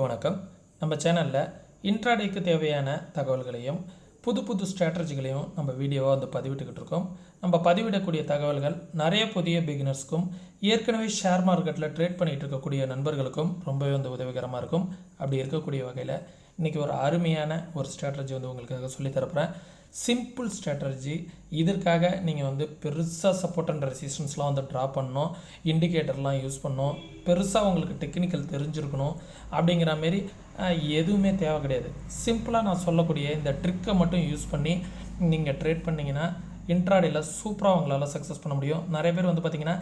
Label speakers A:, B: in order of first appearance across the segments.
A: வணக்கம். நம்ம சேனலில் இன்ட்ராடேக்கு தேவையான தகவல்களையும் புது புது ஸ்ட்ராட்டஜிகளையும் நம்ம வீடியோவாக வந்து பதிவிட்டுக்கிட்டு இருக்கோம். நம்ம பதிவிடக்கூடிய தகவல்கள் நிறைய புதிய பிகினர்ஸ்க்கும் ஏற்கனவே ஷேர் மார்க்கெட்டில் ட்ரேட் பண்ணிகிட்டு இருக்கக்கூடிய நண்பர்களுக்கும் ரொம்பவே வந்து உதவிகரமாக இருக்கும். அப்படி இருக்கக்கூடிய வகையில் இன்றைக்கி ஒரு அருமையான ஒரு ஸ்ட்ராட்டஜி வந்து உங்களுக்காக சொல்லித்தரப்புறேன் சிம்பிள் ஸ்ட்ராட்டஜி இதற்காக நீங்கள் வந்து பெருசாக சப்போர்ட் அண்ட் ரெசிஸ்டன்ஸ்லாம் வந்து ட்ரா பண்ணணும். இண்டிகேட்டர்லாம் யூஸ் பண்ணணும். பெருசாக உங்களுக்கு டெக்னிக்கல் தெரிஞ்சிருக்கணும். அப்படிங்கிற மாரி எதுவுமே தேவை கிடையாது. சிம்பிளாக நான் சொல்லக்கூடிய இந்த ட்ரிக்கை மட்டும் யூஸ் பண்ணி நீங்கள் ட்ரேட் பண்ணிங்கன்னா இன்ட்ராடேயில் சூப்பராக அவங்களால சக்ஸஸ் பண்ண முடியும். நிறைய பேர் வந்து பார்த்திங்கன்னா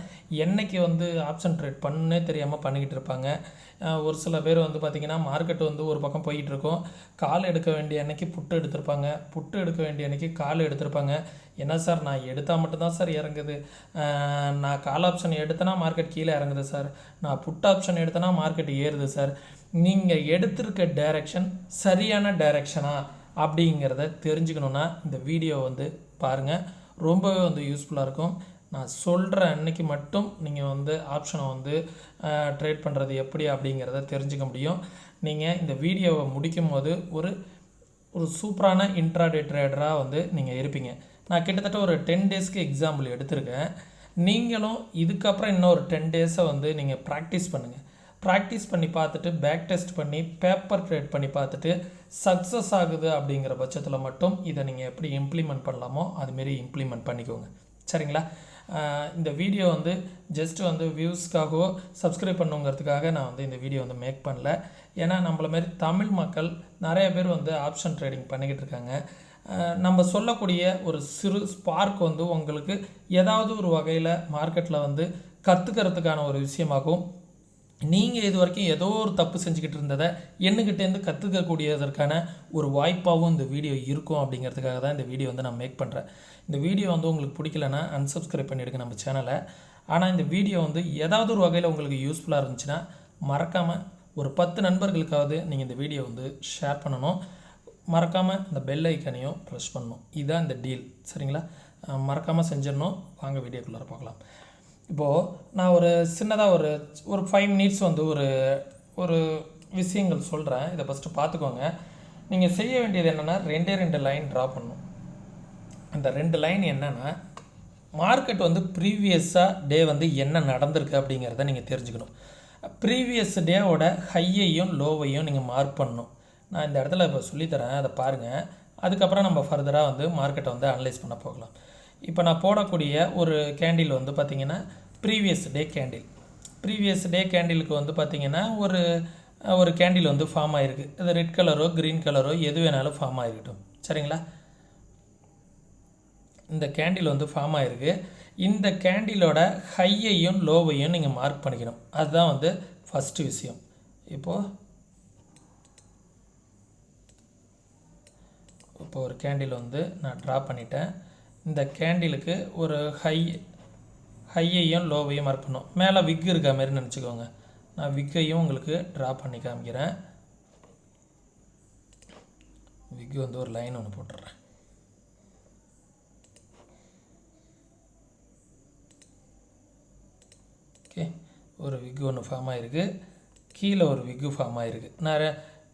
A: என்னைக்கு வந்து ஆப்ஷன் ட்ரேட் பண்ணே தெரியாமல் பண்ணிக்கிட்டு இருப்பாங்க. ஒரு சில பேர் வந்து பார்த்திங்கன்னா மார்க்கெட் வந்து ஒரு பக்கம் போய்கிட்டு இருக்கும். கால் எடுக்க வேண்டிய அன்னைக்கு புட்டு எடுத்திருப்பாங்க. புட்டு எடுக்க வேண்டிய அன்னைக்கு கால் எடுத்திருப்பாங்க. என்ன சார் நான் எடுத்தால் மட்டும்தான் சார் இறங்குது. நான் கால் ஆப்ஷன் எடுத்தேன்னா மார்க்கெட் கீழே இறங்குது சார். நான் புட் ஆப்ஷன் எடுத்தேன்னா மார்க்கெட் ஏறுது சார். நீங்கள் எடுத்திருக்க டைரக்ஷன் சரியான டைரக்ஷனா அப்படிங்கிறத தெரிஞ்சுக்கணுன்னா இந்த வீடியோ வந்து பாருங்கள் ரொம்பவே வந்து யூஸ்ஃபுல்லாக இருக்கும். நான் சொல்கிற அன்னைக்கு மட்டும் நீங்கள் வந்து ஆப்ஷனை வந்து ட்ரேட் பண்ணுறது எப்படி அப்படிங்கிறத தெரிஞ்சுக்க முடியும். நீங்கள் இந்த வீடியோவை முடிக்கும் போது ஒரு ஒரு சூப்பரான இன்ட்ராடே ட்ரேடராக வந்து நீங்கள் இருப்பீங்க. நான் கிட்டத்தட்ட ஒரு டென் டேஸ்க்கு எக்ஸாம்பிள் எடுத்திருக்கேன். நீங்களும் இதுக்கப்புறம் இன்னும் ஒரு டென் டேஸை வந்து நீங்கள் ப்ராக்டிஸ் பண்ணுங்கள் ப்ராக்டிஸ் பண்ணி பார்த்துட்டு பேக் டெஸ்ட் பண்ணி பேப்பர் ட்ரேட் பண்ணி பார்த்துட்டு சக்ஸஸ் ஆகுது அப்படிங்கிற பட்சத்தில் மட்டும் இதை நீங்கள் எப்படி இம்ப்ளிமெண்ட் பண்ணலாமோ அதுமாரி இம்ப்ளிமெண்ட் பண்ணிக்கோங்க. சரிங்களா? இந்த வீடியோ வந்து ஜஸ்ட் வந்து வியூஸ்க்காகவோ சப்ஸ்கிரைப் பண்ணுங்கிறதுக்காக நான் வந்து இந்த வீடியோ வந்து மேக் பண்ணல. ஏன்னா நம்மள மாதிரி தமிழ் மக்கள் நிறைய பேர் வந்து ஆப்ஷன் ட்ரேடிங் பண்ணிக்கிட்டு இருக்காங்க. நம்ம சொல்லக்கூடிய ஒரு சிறு ஸ்பார்க் வந்து உங்களுக்கு ஏதாவது ஒரு வகையில் மார்க்கெட்டில் வந்து கற்றுக்கிறதுக்கான ஒரு விஷயமாகவும் நீங்கள் இது வரைக்கும் ஏதோ ஒரு தப்பு செஞ்சுக்கிட்டு இருந்ததை என்கிட்டேருந்து கற்றுக்கக்கூடியதற்கான ஒரு வாய்ப்பாகவும் இந்த வீடியோ இருக்கும் அப்படிங்கிறதுக்காக தான் இந்த வீடியோ வந்து நான் மேக் பண்ணுறேன் இந்த வீடியோ வந்து உங்களுக்கு பிடிக்கலன்னா அன்சப்ஸ்கிரைப் பண்ணிவிடுங்க நம்ம சேனலை ஆனால் இந்த வீடியோ வந்து ஏதாவது ஒரு வகையில் உங்களுக்கு யூஸ்ஃபுல்லாக இருந்துச்சுன்னா மறக்காமல் ஒரு பத்து நண்பர்களுக்காவது நீங்கள் இந்த வீடியோ வந்து ஷேர் பண்ணணும். மறக்காமல் இந்த பெல் ஐக்கனையும் ப்ரெஸ் பண்ணணும். இதுதான் இந்த டீல் சரிங்களா? மறக்காமல் செஞ்சிடணும். வாங்க வீடியோக்குள்ளார பார்க்கலாம். இப்போது நான் ஒரு சின்னதாக ஒரு ஒரு ஃபைவ் மினிட்ஸ் வந்து ஒரு ஒரு விஷயங்கள் சொல்கிறேன் இதை ஃபஸ்ட்டு பார்த்துக்கோங்க. நீங்கள் செய்ய வேண்டியது என்னென்னா ரெண்டே ரெண்டு லைன் ட்ரா பண்ணும் அந்த ரெண்டு லைன் என்னென்னா மார்க்கெட் வந்து ப்ரீவியஸாக டே வந்து என்ன நடந்திருக்கு அப்படிங்கிறத நீங்கள் தெரிஞ்சுக்கணும். ப்ரீவியஸ் டேவோட ஹையையும் லோவையும் நீங்கள் மார்க் பண்ணணும். நான் இந்த இடத்துல இப்போ சொல்லித்தரேன். அதை பாருங்கள் அதுக்கப்புறம் நம்ம ஃபர்தராக வந்து மார்க்கெட்டை வந்து அனலைஸ் பண்ண போகலாம். இப்போ நான் போடக்கூடிய ஒரு கேண்டில் வந்து பார்த்திங்கன்னா previous day candle previous day கேண்டிலுக்கு வந்து பார்த்திங்கன்னா ஒரு ஒரு கேண்டில் வந்து ஃபார்ம் ஆகிருக்கு அது ரெட் கலரோ க்ரீன் கலரோ எது வேணாலும் ஃபார்ம் ஆகிருக்கட்டும் சரிங்களா? இந்த கேண்டில் வந்து ஃபார்ம் ஆகிருக்கு இந்த கேண்டிலோட ஹையையும் லோவையும் நீங்கள் மார்க் பண்ணிக்கணும். அதுதான் வந்து ஃபஸ்ட்டு விஷயம். இப்போது இப்போ ஒரு கேண்டில் வந்து நான் ட்ரா பண்ணிட்டேன். இந்த கேண்டிலுக்கு ஒரு ஹை ஹையையும் லோவையும் மார்க் பண்ணும். மேலே விக் இருக்கா மாதிரி நினச்சிக்கோங்க. நான் விக்கையும் உங்களுக்கு ட்ரா பண்ணி காமிக்கிறேன். விக்கு வந்து ஒரு லைன் ஒன்று போட்டுடுறேன் ஓகே ஒரு விக்கு ஒன்று ஃபார்ம் ஆகிருக்கு கீழே ஒரு விக்கு ஃபார்ம் ஆகிருக்கு நான்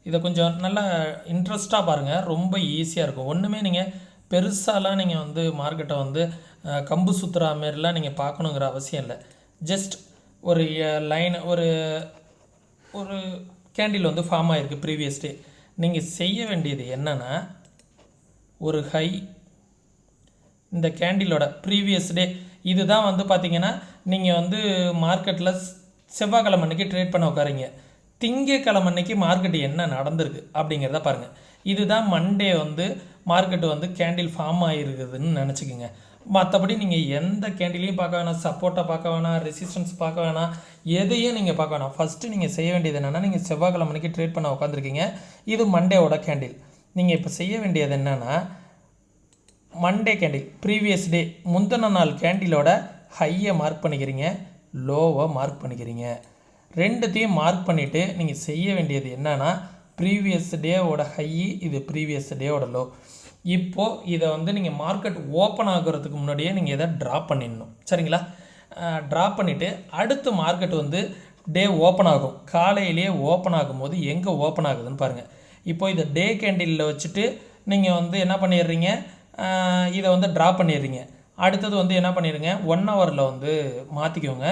A: இதை கொஞ்சம் நல்லா இன்ட்ரெஸ்ட்டாக பாருங்கள் ரொம்ப ஈஸியாக இருக்கும். ஒன்றுமே நீங்கள் பெருசாலாம் நீங்கள் வந்து மார்க்கெட்டை வந்து கம்பு சுற்றுற மாரிலாம் நீங்கள் பார்க்கணுங்கிற அவசியம் இல்லை. ஜஸ்ட் ஒரு லைன் ஒரு ஒரு கேண்டில் வந்து ஃபார்ம் ஆகிருக்கு ப்ரீவியஸ் டே நீங்கள் செய்ய வேண்டியது என்னென்னா ஒரு ஹை இந்த கேண்டிலோட ப்ரீவியஸ் டே இதுதான் வந்து பார்த்திங்கன்னா நீங்கள் வந்து மார்க்கெட்டில் செவ்வாய்க்கிழமை அன்றைக்கி ட்ரேட் பண்ண உட்காரீங்க. திங்கக்கிழமை அன்னைக்கு மார்க்கெட் என்ன நடந்திருக்கு அப்படிங்கிறத பாருங்கள் இதுதான் மண்டே வந்து மார்க்கெட் வந்து கேண்டில் ஃபார்ம் ஆகிருக்குதுன்னு நினச்சிக்கோங்க. மற்றபடி நீங்கள் எந்த கேண்டிலையும் பார்க்க வேணாம் சப்போர்ட்டை பார்க்க வேணாம் ரெசிஸ்டன்ஸ் பார்க்க வேணாம் எதையும் நீங்கள் பார்க்க வேணாம். ஃபஸ்ட்டு நீங்கள் செய்ய வேண்டியது என்னென்னா நீங்கள் செவ்வாய்க்கிழமை அன்னைக்கு ட்ரேட் பண்ண உட்காந்துருக்கீங்க இது மண்டேவோட கேண்டில் நீங்கள் இப்போ செய்ய வேண்டியது என்னென்னா மண்டே கேண்டில் ப்ரீவியஸ் டே முந்தின நாள் கேண்டிலோட ஹையை மார்க் பண்ணிக்கிறீங்க லோவை மார்க் பண்ணிக்கிறீங்க. ரெண்டுத்தையும் மார்க் பண்ணிவிட்டு நீங்கள் செய்ய வேண்டியது என்னென்னா ப்ரீவியஸ் டேவோட ஹை இது ப்ரீவியஸ் டேவோட லோ இப்போது இதை வந்து நீங்கள் மார்க்கெட் ஓப்பன் ஆகுறதுக்கு முன்னாடியே நீங்கள் இதை ட்ரா பண்ணிடணும். சரிங்களா? ட்ரா பண்ணிவிட்டு அடுத்து மார்க்கெட் வந்து டே ஓப்பன் ஆகும். காலையிலேயே ஓப்பன் ஆகும்போது எங்கே ஓப்பன் ஆகுதுன்னு பாருங்கள் இப்போ இதை டே கேண்டிலில் வச்சுட்டு நீங்கள் வந்து என்ன பண்ணிடுறீங்க? இதை வந்து ட்ரா பண்ணிடுறீங்க. அடுத்தது வந்து என்ன பண்ணிடுங்க? ஒன் ஹவரில் வந்து மாற்றிக்கோங்க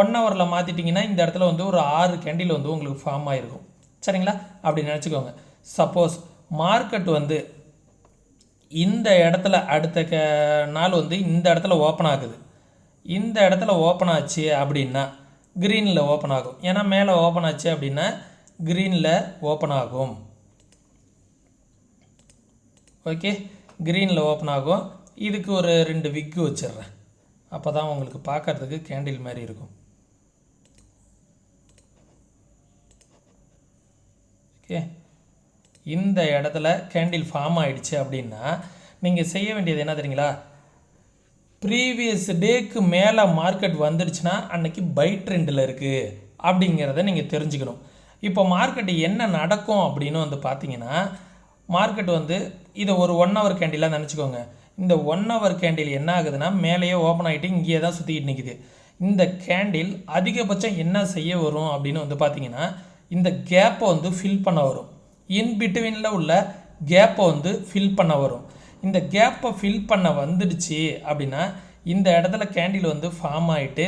A: ஒன் ஹவரில் மாற்றிட்டிங்கன்னா இந்த இடத்துல வந்து ஒரு ஆறு கேண்டில் வந்து உங்களுக்கு ஃபார்ம் ஆகிருக்கும் சரிங்களா? அப்படி நினச்சிக்கோங்க. சப்போஸ் மார்க்கெட் வந்து இந்த இடத்துல அடுத்த க நாள் வந்து இந்த இடத்துல ஓப்பன் ஆகுது. இந்த இடத்துல ஓப்பன் ஆச்சு அப்படின்னா க்ரீனில் ஓப்பன் ஆகும். ஏன்னா மேலே ஓப்பன் ஆச்சு அப்படின்னா க்ரீனில் ஓப்பன் ஆகும். ஓகே க்ரீனில் ஓப்பன் ஆகும். இதுக்கு ஒரு ரெண்டு விக்கு வச்சிடுறேன். அப்போ தான் உங்களுக்கு பார்க்கறதுக்கு கேண்டில் மாதிரி இருக்கும். ஓகே இந்த இடத்துல கேண்டில் ஃபார்ம் ஆகிடுச்சு அப்படின்னா நீங்கள் செய்ய வேண்டியது என்ன தெரியுங்களா? ப்ரீவியஸ் டேக்கு மேலே மார்க்கெட் வந்துடுச்சுன்னா அன்னைக்கு பை ட்ரெண்டில் இருக்குது அப்படிங்கிறத நீங்கள் தெரிஞ்சுக்கணும். இப்போ மார்க்கெட் என்ன நடக்கும் அப்படின்னு வந்து பார்த்தீங்கன்னா மார்க்கெட் வந்து இதை ஒரு ஒன் ஹவர் கேண்டிலாக நினச்சிக்கோங்க. இந்த ஒன் ஹவர் கேண்டில் என்ன ஆகுதுன்னா மேலேயே ஓப்பன் ஆகிட்டு இங்கேயே தான் சுற்றிக்கிட்டு நிற்குது இந்த கேண்டில் அதிகபட்சம் என்ன செய்ய வரும் அப்படின்னு வந்து பார்த்தீங்கன்னா இந்த கேப்பை வந்து ஃபில் பண்ண வரும். இன் பிட்வீனில் உள்ள கேப்பை வந்து ஃபில் பண்ண வரும். இந்த கேப்பை ஃபில் பண்ண வந்துடுச்சு அப்படின்னா இந்த இடத்துல கேண்டில் வந்து ஃபார்ம் ஆகிட்டு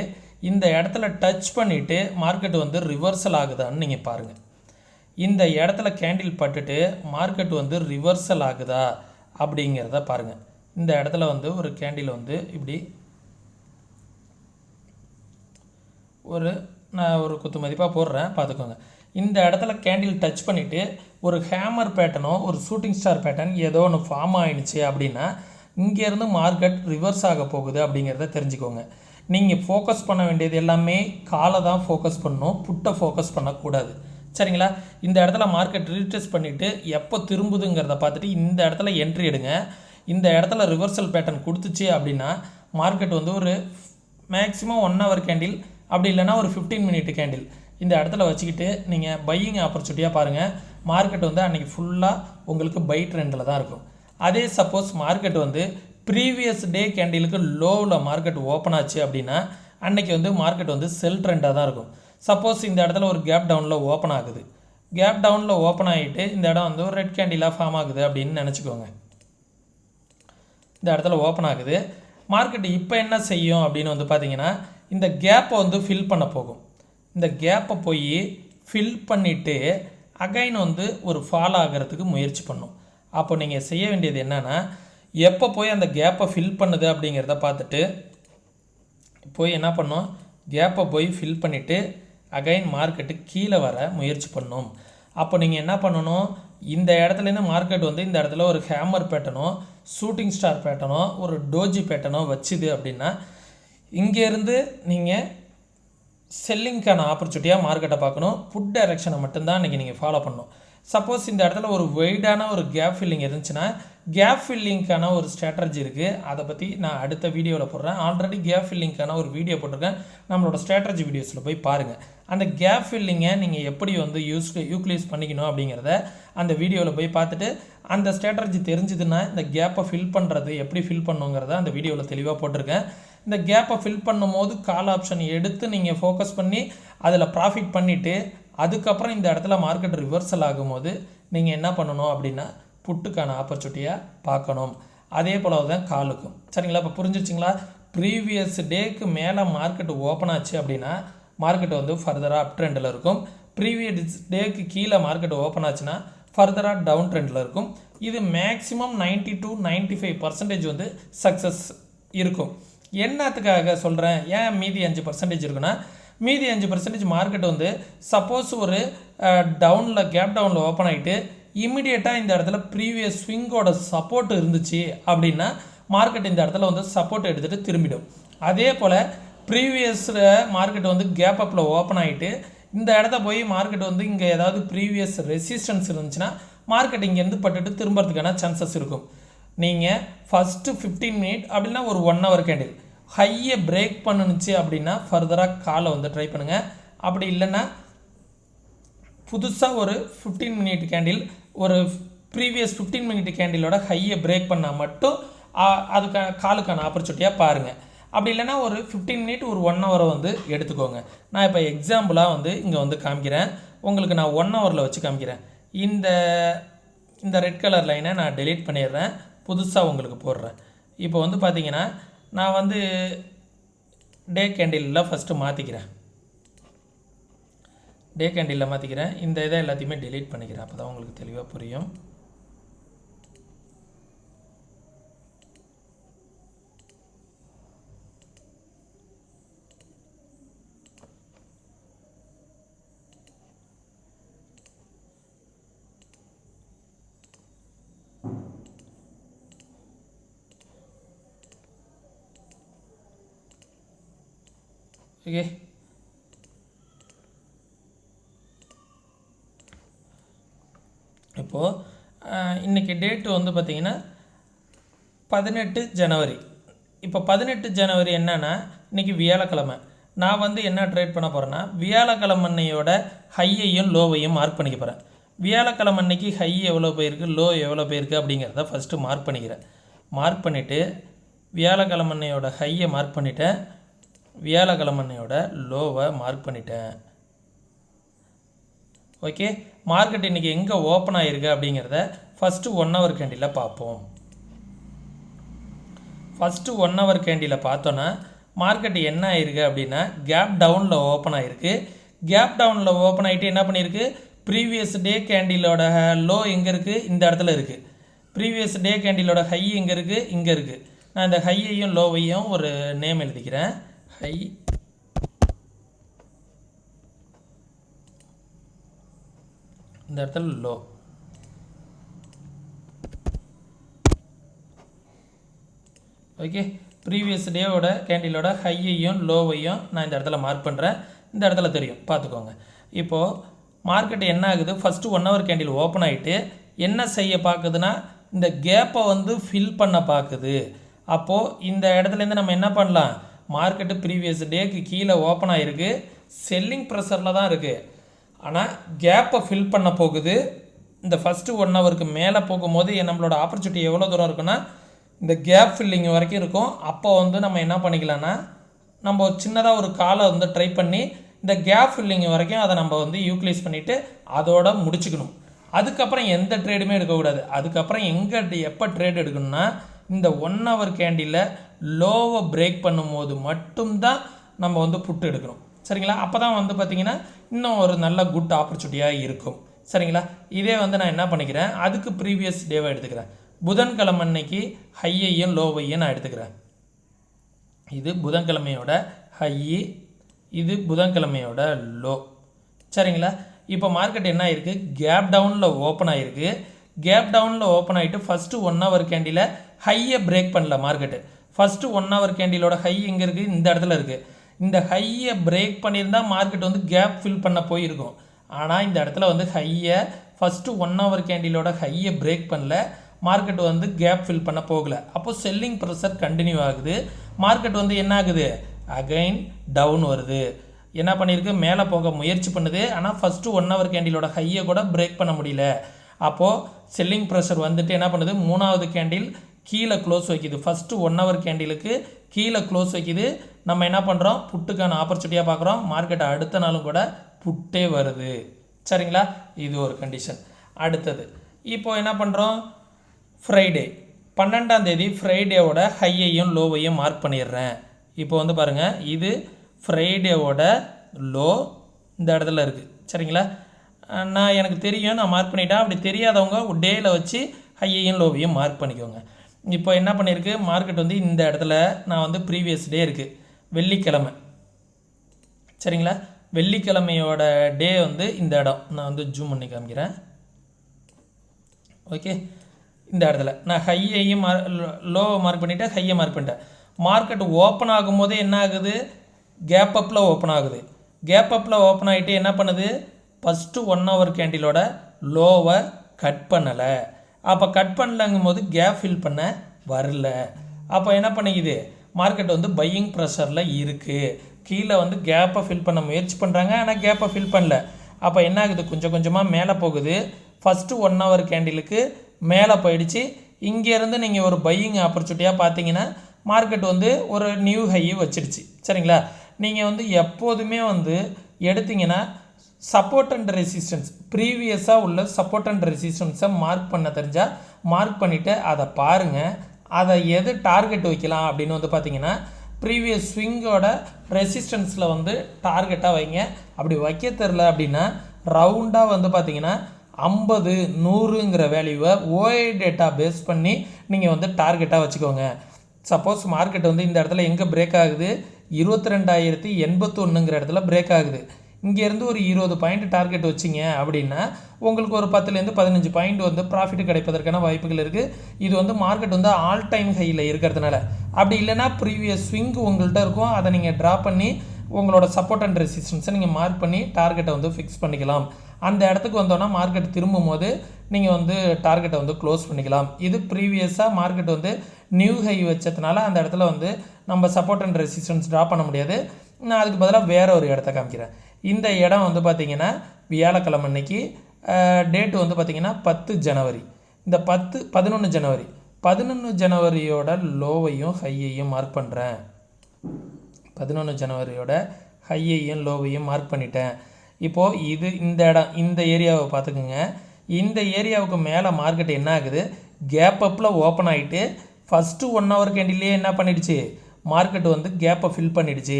A: இந்த இடத்துல டச் பண்ணிவிட்டு மார்க்கெட் வந்து ரிவர்சல் ஆகுதான்னு நீங்கள் பாருங்கள் இந்த இடத்துல கேண்டில் பட்டுட்டு மார்க்கெட் வந்து ரிவர்சல் ஆகுதா அப்படிங்கிறத பாருங்கள் இந்த இடத்துல வந்து ஒரு கேண்டில் வந்து இப்படி ஒரு நான் ஒரு குத்து மதிப்பாக போடுறேன் பார்த்துக்கோங்க. இந்த இடத்துல கேண்டில் டச் பண்ணிவிட்டு ஒரு ஹேமர் பேட்டர்னோ ஒரு ஷூட்டிங் ஸ்டார் பேட்டர்ன் ஏதோ ஒன்று ஃபார்ம் ஆயிடுச்சு அப்படின்னா இங்கேருந்து மார்க்கெட் ரிவர்ஸ் ஆக போகுது அப்படிங்கிறத தெரிஞ்சுக்கோங்க. நீங்கள் ஃபோக்கஸ் பண்ண வேண்டியது எல்லாமே காலை தான் ஃபோக்கஸ் பண்ணணும் புட்டை ஃபோக்கஸ் பண்ணக்கூடாது. சரிங்களா? இந்த இடத்துல மார்க்கெட் ரீட்ரெஸ் பண்ணிவிட்டு எப்போ திரும்புதுங்கிறத பார்த்துட்டு இந்த இடத்துல என்ட்ரி எடுங்க. இந்த இடத்துல ரிவர்சல் பேட்டர்ன் கொடுத்துச்சு அப்படின்னா மார்க்கெட் வந்து ஒரு மேக்ஸிமம் ஒன் ஹவர் கேண்டில் அப்படி இல்லைன்னா ஒரு ஃபிஃப்டீன் மினிட் கேண்டில் இந்த இடத்துல வச்சுக்கிட்டு நீங்கள் பையிங் ஆப்பர்ச்சுனிட்டியாக பாருங்கள் மார்க்கெட் வந்து அன்றைக்கி ஃபுல்லாக உங்களுக்கு பை ட்ரெண்டில் தான் இருக்கும். அதே சப்போஸ் மார்க்கெட் வந்து ப்ரீவியஸ் டே கேண்டிலுக்கு லோவில் மார்க்கெட் ஓப்பன் ஆச்சு அப்படின்னா அன்றைக்கி வந்து மார்க்கெட் வந்து செல் ட்ரெண்டாக தான் இருக்கும். சப்போஸ் இந்த இடத்துல ஒரு கேப் டவுனில் ஓப்பன் ஆகுது. கேப் டவுனில் ஓப்பன் ஆகிட்டு இந்த இடம் வந்து ஒரு ரெட் கேண்டிலாக ஃபார்ம் ஆகுது அப்படின்னு நினச்சிக்கோங்க. இந்த இடத்துல ஓப்பன் ஆகுது. மார்க்கெட் இப்போ என்ன செய்யும் அப்படின்னு வந்து பார்த்தீங்கன்னா இந்த கேப்பை வந்து ஃபில் பண்ண போகும். இந்த கேப்பை போய் ஃபில் பண்ணிவிட்டு அகைன் வந்து ஒரு ஃபால் ஆகிறதுக்கு முயற்சி பண்ணும். அப்போ நீங்கள் செய்ய வேண்டியது என்னென்னா எப்போ போய் அந்த கேப்பை ஃபில் பண்ணுது அப்படிங்கிறத பார்த்துட்டு போய் என்ன பண்ணும்? கேப்பை போய் ஃபில் பண்ணிவிட்டு அகைன் மார்க்கெட்டு கீழே வர முயற்சி பண்ணும். அப்போ நீங்கள் என்ன பண்ணணும்? இந்த இடத்துலேருந்து மார்க்கெட் வந்து இந்த இடத்துல ஒரு ஹேமர் பேட்டனோ ஷூட்டிங் ஸ்டார் பேட்டனோ ஒரு டோஜி பேட்டனோ வச்சுது அப்படின்னா இங்கேருந்து நீங்கள் செல்லிங்க்கான ஆப்பர்ச்சுனிட்டியாக மார்க்கெட்டை பார்க்கணும். ஃபுட் டைரக்ஷனை மட்டும்தான் இன்றைக்கி நீங்கள் ஃபாலோ பண்ணணும். சப்போஸ் இந்த இடத்துல ஒரு வெய்டான ஒரு கேப் ஃபில்லிங் இருந்துச்சுன்னா கேப் ஃபில்லிங்க்கான ஒரு ஸ்ட்ராட்டஜி இருக்குது அதை பற்றி நான் அடுத்த வீடியோவில் போடுறேன். ஆல்ரெடி கேப் ஃபில்லிங்க்கான ஒரு வீடியோ போட்டிருக்கேன். நம்மளோட ஸ்ட்ராட்டஜி வீடியோஸில் போய் பாருங்கள் அந்த கேப் ஃபில்லிங்கை நீங்கள் எப்படி வந்து யூஸ் யூட்டிலைஸ் பண்ணிக்கணும் அப்படிங்கிறத அந்த வீடியோவில் போய் பார்த்துட்டு அந்த ஸ்ட்ராட்டஜி தெரிஞ்சுதுன்னா இந்த கேப்பை ஃபில் பண்ணுறது எப்படி ஃபில் பண்ணுங்கிறத அந்த வீடியோவில் தெளிவாக போட்டிருக்கேன். இந்த கேப்பை ஃபில் பண்ணும்போது கால் ஆப்ஷன் எடுத்து நீங்கள் ஃபோக்கஸ் பண்ணி அதில் ப்ராஃபிட் பண்ணிவிட்டு அதுக்கப்புறம் இந்த இடத்துல மார்க்கெட் ரிவர்சல் ஆகும்போது நீங்கள் என்ன பண்ணணும் அப்படின்னா புட்டுக்கான ஆப்பர்ச்சுனிட்டியாக பார்க்கணும். அதே போல தான் காலுக்கும் சரிங்களா? இப்போ புரிஞ்சிச்சிங்களா ப்ரீவியஸ் டேக்கு மேலே மார்க்கெட் ஓப்பன் ஆச்சு அப்படின்னா மார்க்கெட் வந்து ஃபர்தராக அப் ட்ரெண்டில் இருக்கும். ப்ரீவியஸ் டேக்கு கீழே மார்க்கெட் ஓப்பன் ஆச்சுன்னா ஃபர்தராக டவுன் ட்ரெண்டில் இருக்கும். இது maximum ninety to ninety five percentage வந்து சக்ஸஸ் இருக்கும். என்னத்துக்காக சொல்கிறேன் ஏன் மீதி அஞ்சு பர்சன்டேஜ் இருக்குன்னா மீதி அஞ்சு பர்சன்டேஜ் மார்க்கெட் வந்து சப்போஸ் ஒரு டவுனில் கேப் டவுனில் ஓப்பன் ஆகிட்டு இம்மிடியேட்டாக இந்த இடத்துல ப்ரீவியஸ் ஸ்விங்கோட சப்போர்ட் இருந்துச்சு அப்படின்னா மார்க்கெட் இந்த இடத்துல வந்து சப்போர்ட் எடுத்துகிட்டு திரும்பிடும். அதே போல் ப்ரீவியஸில் மார்க்கெட் வந்து கேப் அப்பில் ஓப்பன் ஆகிட்டு இந்த இடத்த போய் மார்க்கெட் வந்து இங்கே ஏதாவது ப்ரீவியஸ் ரெசிஸ்டன்ஸ் இருந்துச்சுன்னா மார்க்கெட் இங்கேருந்து பட்டுட்டு திரும்புறதுக்கான சான்சஸ் இருக்கும். நீங்கள் ஃபஸ்ட்டு ஃபிஃப்டீன் மினிட் அப்படின்னா ஒரு ஒன் ஹவர் கேண்டில் ஹையை பிரேக் பண்ணுனுச்சு அப்படின்னா ஃபர்தராக காலை வந்து ட்ரை பண்ணுங்கள் அப்படி இல்லைன்னா புதுசாக ஒரு ஃபிஃப்டீன் மினிட் கேண்டில் ஒரு ப்ரீவியஸ் ஃபிஃப்டீன் மினிட் கேண்டிலோட ஹையை பிரேக் பண்ணால் மட்டும் அதுக்கான காலுக்கான ஆப்பர்ச்சுனிட்டியாக பாருங்கள் அப்படி இல்லைன்னா ஒரு ஃபிஃப்டீன் மினிட் ஒரு ஒன் ஹவரை வந்து எடுத்துக்கோங்க. நான் இப்போ எக்ஸாம்பிளாக வந்து இங்கே வந்து காமிக்கிறேன். உங்களுக்கு நான் ஒன் ஹவரில் வச்சு காமிக்கிறேன். இந்த இந்த ரெட் கலர் லைனை நான் டெலீட் பண்ணிடுறேன். புதுசாக உங்களுக்கு போடுறேன். இப்போ வந்து பார்த்தீங்கன்னா நான் வந்து டே கேண்டிலில் ஃபஸ்ட்டு மாற்றிக்கிறேன் டே கேண்டிலில் மாற்றிக்கிறேன் இந்த இதை எல்லாத்தையுமே டெலீட் பண்ணிக்கிறேன். அப்போ தான் உங்களுக்கு தெளிவாக புரியும். ஓகே இப்போது இன்றைக்கி டேட்டு வந்து பார்த்திங்கன்னா பதினெட்டு ஜனவரி. இப்போ பதினெட்டு ஜனவரி என்னன்னா இன்றைக்கி வியாழக்கிழமை. நான் வந்து என்ன ட்ரேட் பண்ண போகிறேன்னா வியாழக்கிழமை அன்னையோட ஹையையும் லோவையும் மார்க் பண்ணிக்க போகிறேன் வியாழக்கிழமை அன்னைக்கு ஹை எவ்வளோ போயிருக்கு லோ எவ்வளோ போயிருக்கு அப்படிங்கிறத ஃபஸ்ட்டு மார்க் பண்ணிக்கிறேன். மார்க் பண்ணிவிட்டு வியாழக்கிழமை அன்னையோட ஹையை மார்க் பண்ணிவிட்டேன் வியாழக்கிழமனையோட லோவை மார்க் பண்ணிட்டேன். ஓகே மார்க்கெட் இன்றைக்கி எங்கே ஓப்பன் ஆகிருக்கு அப்படிங்கிறத ஃபஸ்ட்டு ஒன் ஹவர் கேண்டியில் பார்ப்போம். ஃபஸ்ட்டு ஒன் ஹவர் கேண்டியில் பார்த்தோன்னா மார்க்கெட் என்ன ஆயிருக்கு அப்படின்னா கேப் டவுனில் ஓப்பன் ஆகிருக்கு கேப் டவுனில் ஓப்பன் ஆகிட்டு என்ன பண்ணியிருக்கு ப்ரீவியஸ் டே கேண்டிலோட லோ எங்கே இருக்குது இந்த இடத்துல இருக்குது ப்ரீவியஸ் டே கேண்டிலோட ஹை எங்கே இருக்குது இங்கே இருக்குது நான் இந்த ஹையையும் லோவையும் ஒரு நேம் எழுதிக்கிறேன். ஹை இந்த இடத்துல லோ ஓகே ப்ரீவியஸ் டேவோட கேண்டிலோட ஹையையும் லோவையும் நான் இந்த இடத்துல மார்க் பண்ணுறேன் இந்த இடத்துல தெரியும். பார்த்துக்கோங்க. இப்போது மார்க்கெட் என்ன ஆகுது? First one hour candle open ஆகிட்டு என்ன செய்ய பார்க்குதுன்னா இந்த கேப்பை வந்து ஃபில் பண்ண பார்க்குது. அப்போது இந்த இடத்துலேருந்து நம்ம என்ன பண்ணலாம்? மார்க்கெட்டு ப்ரீவியஸ் டேக்கு கீழே ஓப்பன் ஆகிருக்கு செல்லிங் ப்ரெஷரில் தான் இருக்குது ஆனால் கேப்பை ஃபில் பண்ண போகுது. இந்த ஃபஸ்ட்டு ஒன் ஹவருக்கு மேலே போகும்போது நம்மளோட ஆப்பர்ச்சுனிட்டி எவ்வளோ தூரம் இருக்குன்னா இந்த கேப் ஃபில்லிங் வரைக்கும் இருக்கும். அப்போ வந்து நம்ம என்ன பண்ணிக்கலாம்னா நம்ம சின்னதாக ஒரு காலை வந்து ட்ரை பண்ணி இந்த கேப் ஃபில்லிங் வரைக்கும் அதை நம்ம வந்து யூட்டிலைஸ் பண்ணிவிட்டு அதோட முடிச்சுக்கணும். அதுக்கப்புறம் எந்த ட்ரேடுமே எடுக்கக்கூடாது. அதுக்கப்புறம் எங்கே எப்போ ட்ரேட் எடுக்கணும்னா இந்த ஒன் ஹவர் கேண்டில் லோவை பிரேக் பண்ணும்போது மட்டும்தான் நம்ம வந்து புட்டு எடுக்கணும் சரிங்களா? அப்போ தான் வந்து பார்த்திங்கன்னா இன்னும் ஒரு நல்ல குட் ஆப்பர்ச்சுனிட்டியாக இருக்கும். சரிங்களா? இதே வந்து நான் என்ன பண்ணிக்கிறேன்? அதுக்கு ப்ரீவியஸ் டேவை எடுத்துக்கிறேன். புதன்கிழமை அன்னைக்கு ஹையையும் லோவையும் நான் எடுத்துக்கிறேன். இது புதன்கிழமையோட ஹையி இது புதன்கிழமையோட லோ சரிங்களா? இப்போ மார்க்கெட் என்ன ஆயிருக்கு? கேப் டவுனில் ஓப்பன் ஆகிருக்கு கேப் டவுனில் ஓப்பன் ஆகிட்டு ஃபஸ்ட்டு ஒன் ஹவர் கேண்டியில் ஹையை பிரேக் பண்ணல மார்க்கெட்டு ஃபஸ்ட்டு ஒன் ஹவர் கேண்டிலோட ஹை எங்கே இருக்குது இந்த இடத்துல இருக்குது இந்த ஹையை பிரேக் பண்ணியிருந்தால் மார்க்கெட் வந்து கேப் ஃபில் பண்ண போயிருக்கும். ஆனால் இந்த இடத்துல வந்து ஹையை ஃபஸ்ட்டு ஒன் ஹவர் கேண்டிலோட ஹையை பிரேக் பண்ணல. மார்க்கெட் வந்து கேப் ஃபில் பண்ண போகலை. அப்போது செல்லிங் ப்ரெஷர் கண்டினியூ ஆகுது. மார்க்கெட் வந்து என்ன ஆகுது? அகைன் டவுன் வருது. என்ன பண்ணியிருக்கு? மேலே போக முயற்சி பண்ணுது. ஆனால் ஃபஸ்ட்டு ஒன் ஹவர் கேண்டிலோட ஹையை கூட பிரேக் பண்ண முடியல. அப்போது செல்லிங் ப்ரெஷர் வந்துட்டு என்ன பண்ணுது? மூணாவது கேண்டில் கீழே க்ளோஸ் வைக்குது. ஃபஸ்ட்டு ஒன் ஹவர் கேண்டிலுக்கு கீழே க்ளோஸ் வைக்குது. நம்ம என்ன பண்ணுறோம் புட்டுக்கான ஆப்பர்ச்சுனிட்டியாக பார்க்குறோம். மார்க்கெட்டை அடுத்த நாளும் கூட புட்டே வருது. சரிங்களா? இது ஒரு கண்டிஷன் அடுத்தது இப்போ என்ன பண்ணுறோம் ஃப்ரைடே பன்னெண்டாம் தேதி ஃப்ரைடேவோட ஹையையும் லோவையும் மார்க் பண்ணிடுறேன். இப்போ வந்து பாருங்கள் இது ஃப்ரைடேவோட லோ இந்த இடத்துல இருக்குது சரிங்களா? நான் எனக்கு தெரியும் நான் மார்க் பண்ணிட்டேன். அப்படி தெரியாதவங்க டேயில் வச்சு ஹையையும் லோவையும் மார்க் பண்ணிக்கோங்க. இப்போ என்ன பண்ணியிருக்கு? மார்க்கெட் வந்து இந்த இடத்துல நான் வந்து ப்ரீவியஸ் டே இருக்குது வெள்ளிக்கிழமை. சரிங்களா? வெள்ளிக்கிழமையோட டே வந்து இந்த இடம். நான் வந்து ஜூம் பண்ணி காமிக்கிறேன். ஓகே இந்த இடத்துல. நான் ஹையையும் மார் லோவை மார்க் பண்ணிவிட்டேன் ஹையை மார்க் பண்ணிட்டேன். மார்க்கெட் ஓப்பன் ஆகும்போதே என்ன ஆகுது? கேப் அப்பில் ஓப்பன் ஆகுது. கேப் அப்பில் ஓப்பன் ஆகிட்டு என்ன பண்ணுது? ஃபஸ்ட்டு ஒன் ஹவர் கேண்டிலோட லோவை கட் பண்ணலை. அப்போ கட் பண்ணலங்கும் போது கேப் ஃபில் பண்ண வரல. அப்போ என்ன பண்ணிக்குது? மார்க்கெட் வந்து பையிங் ப்ரெஷரில் இருக்குது கீழே வந்து கேப்பை ஃபில் பண்ண முயற்சி பண்ணுறாங்க ஆனால் கேப்பை ஃபில் பண்ணல. அப்போ என்ன ஆகுது? கொஞ்சம் கொஞ்சமாக மேலே போகுது. ஃபஸ்ட்டு ஒன் ஹவர் கேண்டிலுக்கு மேலே போயிடுச்சு. இங்கேருந்து நீங்கள் ஒரு பையிங் ஆப்பர்ச்சுனிட்டியாக பார்த்தீங்கன்னா மார்க்கெட் வந்து ஒரு நியூ ஹையை வச்சிருச்சு சரிங்களா? நீங்கள் வந்து எப்போதுமே வந்து எடுத்தீங்கன்னா சப்போர்ட் அண்ட் ரெசிஸ்டன்ஸ் ப்ரீவியஸாக உள்ள சப்போர்ட் அண்ட் ரெசிஸ்டன்ஸை மார்க் பண்ண தெரிஞ்சால் மார்க் பண்ணிவிட்டு அதை பாருங்கள் அதை எது டார்கெட் வைக்கலாம் அப்படின்னு வந்து பார்த்தீங்கன்னா ப்ரீவியஸ் ஸ்விங்கோட ரெசிஸ்டன்ஸில் வந்து டார்கெட்டாக வைங்க. அப்படி வைக்க தெரில அப்படின்னா ரவுண்டாக வந்து பார்த்தீங்கன்னா ஐம்பது நூறுங்கிற வேல்யூவை ஓஏ டேட்டா பேஸ் பண்ணி நீங்கள் வந்து டார்கெட்டாக வச்சுக்கோங்க. சப்போஸ் மார்க்கெட் வந்து இந்த இடத்துல எங்கே பிரேக் ஆகுது? இருபத்தி ரெண்டாயிரத்தி எண்பத்தொன்னுங்கிற இடத்துல பிரேக் ஆகுது. இங்கேருந்து ஒரு இருபது பாயிண்ட் டார்கெட் வச்சிங்க அப்படின்னா உங்களுக்கு ஒரு பத்துலேருந்து பதினஞ்சு பாயிண்ட் வந்து ப்ராஃபிட் கிடைப்பதற்கான வாய்ப்புகள் இருக்குது இது வந்து மார்க்கெட் வந்து ஆல் டைம் ஹையில் இருக்கிறதுனால. அப்படி இல்லைன்னா ப்ரீவியஸ் ஸ்விங் உங்கள்கிட்ட இருக்கும். அதை நீங்கள் ட்ரா பண்ணி உங்களோட சப்போர்ட் அண்ட் ரெசிஸ்டன்ஸை நீங்கள் மார்க் பண்ணி டார்கெட்டை வந்து ஃபிக்ஸ் பண்ணிக்கலாம். அந்த இடத்துக்கு வந்தோன்னா மார்க்கெட் திரும்பும் போது நீங்கள் வந்து டார்கெட்டை வந்து க்ளோஸ் பண்ணிக்கலாம். இது ப்ரீவியஸாக மார்க்கெட் வந்து நியூ ஹை வச்சதுனால அந்த இடத்துல வந்து நம்ம சப்போர்ட் அண்ட் ரெசிஸ்டன்ஸ் ட்ரா பண்ண முடியாது. நான் அதுக்கு பதிலாக வேறு ஒரு இடத்த காமிக்கிறேன். இந்த இடம் வந்து பார்த்திங்கன்னா வியாழக்கிழமை அன்னைக்கு டேட் வந்து பார்த்திங்கன்னா பத்து ஜனவரி. இந்த பத்து பதினொன்று ஜனவரி. பதினொன்று ஜனவரியோட லோவையும் ஹையையும் மார்க் பண்ணுறேன் பதினொன்று ஜனவரியோட ஹையையும் லோவையும் மார்க் பண்ணிட்டேன். இப்போது இது இந்த இடம் இந்த ஏரியாவை பார்த்துக்குங்க. இந்த ஏரியாவுக்கு மேலே மார்க்கெட் என்ன ஆகுது? கேப் அப்பில் ஓப்பன் ஆகிட்டு ஃபஸ்ட்டு ஒன் ஹவர் கேண்டிலேயே என்ன பண்ணிடுச்சு? மார்க்கெட் வந்து கேப்பை ஃபில் பண்ணிடுச்சு.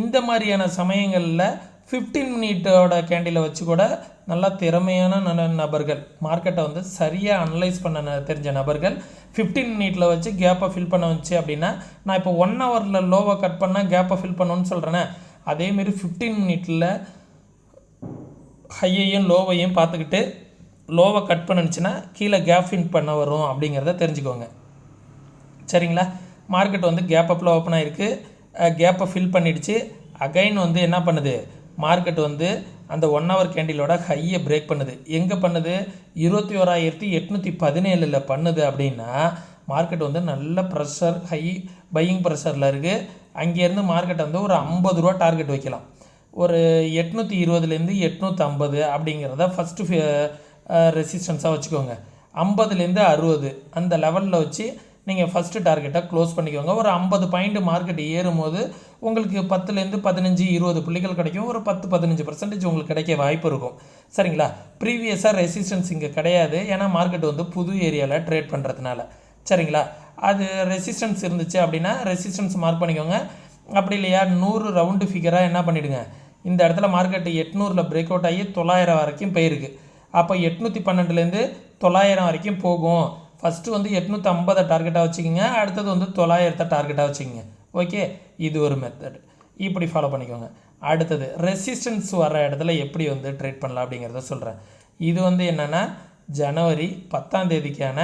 A: இந்த மாதிரியான சமயங்களில் ஃபிஃப்டீன் மினிட்டோட கேண்டிலை வச்சு கூட நல்லா திறமையான நல்ல நபர்கள் மார்க்கெட்டை வந்து சரியாக அனலைஸ் பண்ண ந- தெரிஞ்ச நபர்கள் ஃபிஃப்டீன் மினிட்டில் வச்சு கேப்பை ஃபில் பண்ண வச்சு அப்படின்னா நான் இப்போ ஒன் ஹவரில் லோவை கட் பண்ணால் கேப்பை ஃபில் பண்ணணும்னு சொல்கிறேனே அதேமாரி ஃபிஃப்டீன் மினிட்டில் ஹையையும் லோவையும் பார்த்துக்கிட்டு லோவை கட் பண்ணுச்சுன்னா கீழே கேப் ஃபில் பண்ண வரும் அப்படிங்கிறத தெரிஞ்சுக்கோங்க. சரிங்களா? மார்க்கெட் வந்து கேப் அப்பில் ஓப்பன் ஆகிருக்கு கேப்பை ஃபில் பண்ணிடுச்சு. அகைன் வந்து என்ன பண்ணுது? மார்க்கெட் வந்து அந்த ஒன் ஹவர் கேண்டிலோட ஹையை பிரேக் பண்ணுது. எங்கே பண்ணுது? இருபத்தி ஓராயிரத்தி எட்நூற்றி பதினேழில் பண்ணுது அப்படின்னா மார்க்கெட் வந்து நல்ல ப்ரெஷர் ஹை பையிங் ப்ரெஷரில் இருக்குது அங்கேருந்து மார்க்கெட் வந்து ஒரு ஐம்பது ரூபா டார்கெட் வைக்கலாம். ஒரு எட்நூற்றி இருபதுலேருந்து எட்நூற்றம்பது அப்படிங்கிறத ஃபஸ்ட்டு ரெசிஸ்டன்ஸாக uh, வச்சுக்கோங்க. ஐம்பதுலேருந்து அறுபது அந்த லெவலில் வச்சு நீங்கள் ஃபஸ்ட்டு டார்கெட்டை க்ளோஸ் பண்ணிக்கோங்க. ஒரு ஐம்பது பாயிண்ட் மார்க்கெட் ஏறும்போது உங்களுக்கு பத்துலேருந்து பதினஞ்சு இருபது புள்ளிகள் கிடைக்கும். ஒரு பத்து பதினஞ்சு பர்சன்டேஜ் உங்களுக்கு கிடைக்க வாய்ப்பு இருக்கும். சரிங்களா? ப்ரீவியஸாக ரெசிஸ்டன்ஸ் இங்கே கிடையாது. ஏன்னா மார்க்கெட் வந்து புது ஏரியாவில் ட்ரேட் பண்ணுறதுனால சரிங்களா? அது ரெசிஸ்டன்ஸ் இருந்துச்சு அப்படின்னா ரெசிஸ்டன்ஸ் மார்க் பண்ணிக்கோங்க. அப்படி இல்லையா? நூறு ரவுண்டு ஃபிகராக என்ன பண்ணிவிடுங்க இந்த இடத்துல மார்க்கெட் எட்நூறில் பிரேக் அவுட் ஆகி தொள்ளாயிரம் வரைக்கும் போயிருக்கு. அப்போ எட்நூற்றி பன்னெண்டுலேருந்து தொள்ளாயிரம் வரைக்கும் போகும். ஃபஸ்ட்டு வந்து எட்நூற்றி ஐம்பதை டார்கெட்டாக வச்சுக்கோங்க. அடுத்தது வந்து தொள்ளாயிரத்தை டார்கெட்டாக வச்சுக்கோங்க. ஓகே இது ஒரு மெத்தட் இப்படி ஃபாலோ பண்ணிக்கோங்க. அடுத்தது ரெசிஸ்டன்ஸ் வர இடத்துல எப்படி வந்து ட்ரேட் பண்ணலாம் அப்படிங்கிறத சொல்கிறேன் இது வந்து என்னென்னா ஜனவரி பத்தாம் தேதிக்கான